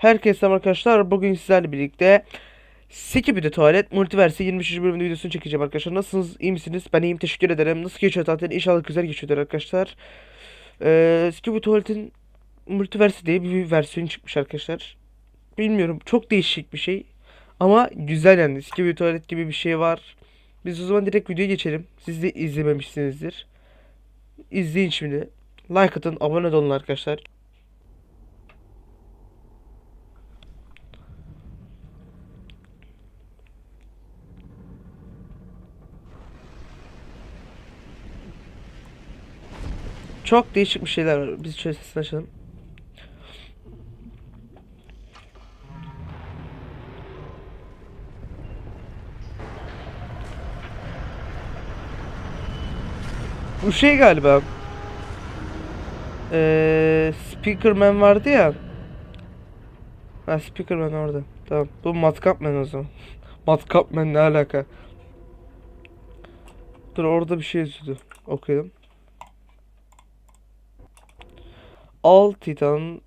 Herkese arkadaşlar. Bugün sizlerle birlikte Skibidi Tuvalet Multiverse 23. bölümünde videosunu çekeceğim arkadaşlar. Nasılsınız? İyi misiniz? Ben iyiyim. Teşekkür ederim. Nasıl geçiyor tatil? İnşallah güzel geçiyordur arkadaşlar. Ee, Skibidi Tuvalet'in Multiverse diye bir versiyon çıkmış arkadaşlar. Bilmiyorum. Çok değişik bir şey. Ama güzel yani. Skibidi Tuvalet gibi bir şey var. Biz o zaman direkt videoya geçelim. Siz de izlememişsinizdir. İzleyin şimdi. Like atın, abone olun arkadaşlar. Çok değişik bir şeyler var. Biz şöyle sesini açalım. Bu şey galiba. Ee, Speakerman vardı ya. Ha Speakerman orada. Tamam. Bu Matkapman o zaman. Matkapman ne alaka? Dur orada bir şey yazıyordu. Okuyalım. All Titan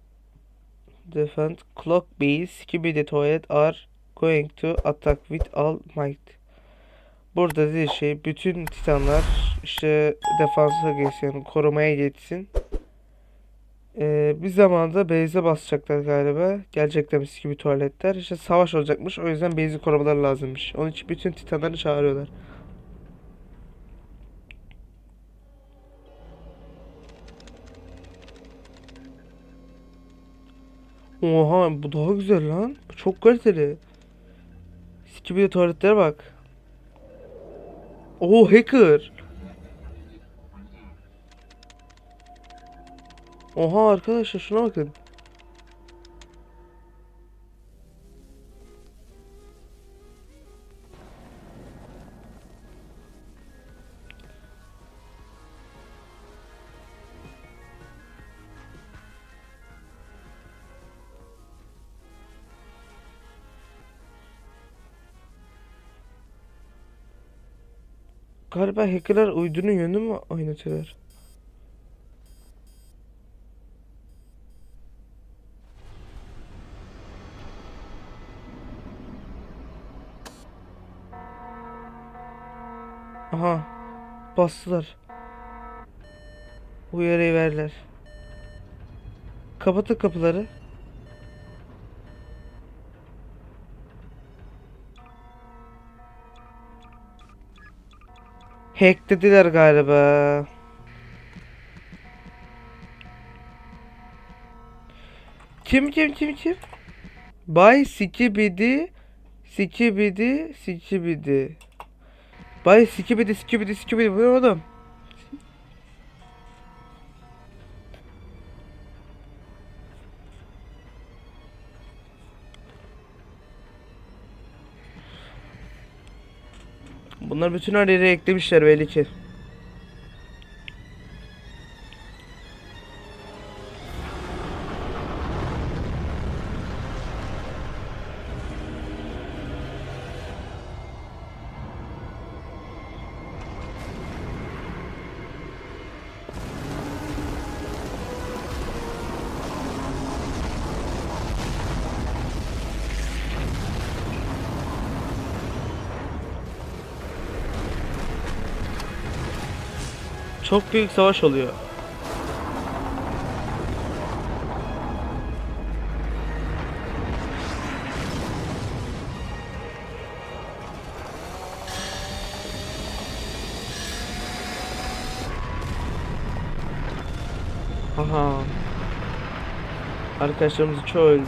defend clock base Skibidi Toilet are going to attack with all might. Burada dediği şey bütün titanlar işte defansa geçsin korumaya geçsin. Ee, bir zamanda base'e basacaklar galiba. Gelecekler mis gibi tuvaletler. İşte savaş olacakmış. O yüzden base'i korumaları lazımmış. Onun için bütün titanları çağırıyorlar. Oha bu daha güzel lan. Bu çok kaliteli. Skibidi tuvaletlere bak. Oo hacker. Oha arkadaşlar şuna bakın. Galiba hackerlar uydunun yönünü mü oynatıyorlar? Aha. Bastılar. Uyarıyı verdiler. Kapatın kapıları. Hacklediler galiba. Kim kim kim kim? Bay Sikibidi Sikibidi Sikibidi Bay Sikibidi Sikibidi Sikibidi bu ne oğlum? Bunlar bütün her yere eklemişler belli ki. Çok büyük savaş oluyor. Aha. Arkadaşlarımız çoğu öldü.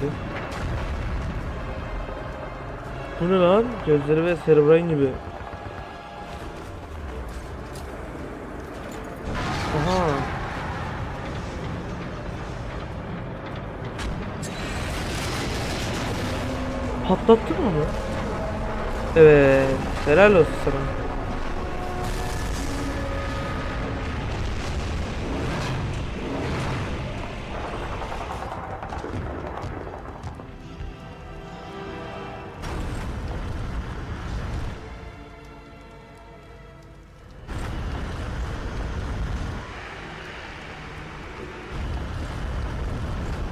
Bu ne lan? Gözleri ve Cerebran gibi. Aha. Patlattın mı onu? Evet. Helal olsun sana.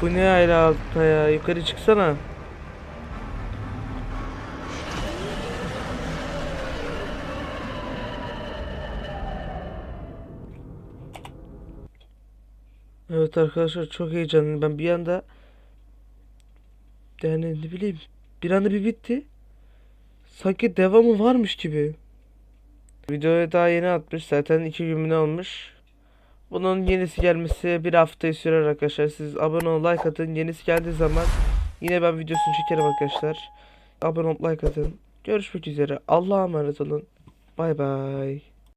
Bu ne ayrı altta ya? Yukarı çıksana. Evet arkadaşlar çok heyecanlıyım. Ben bir anda yani ne bileyim bir anda bir bitti. Sanki devamı varmış gibi. Videoya daha yeni atmış. Zaten iki gün olmuş. Bunun yenisi gelmesi bir haftayı sürer arkadaşlar. Siz abone ol, like atın. Yenisi geldiği zaman yine ben videosunu çekerim arkadaşlar. Abone ol, like atın. Görüşmek üzere. Allah'a emanet olun. Bay bay.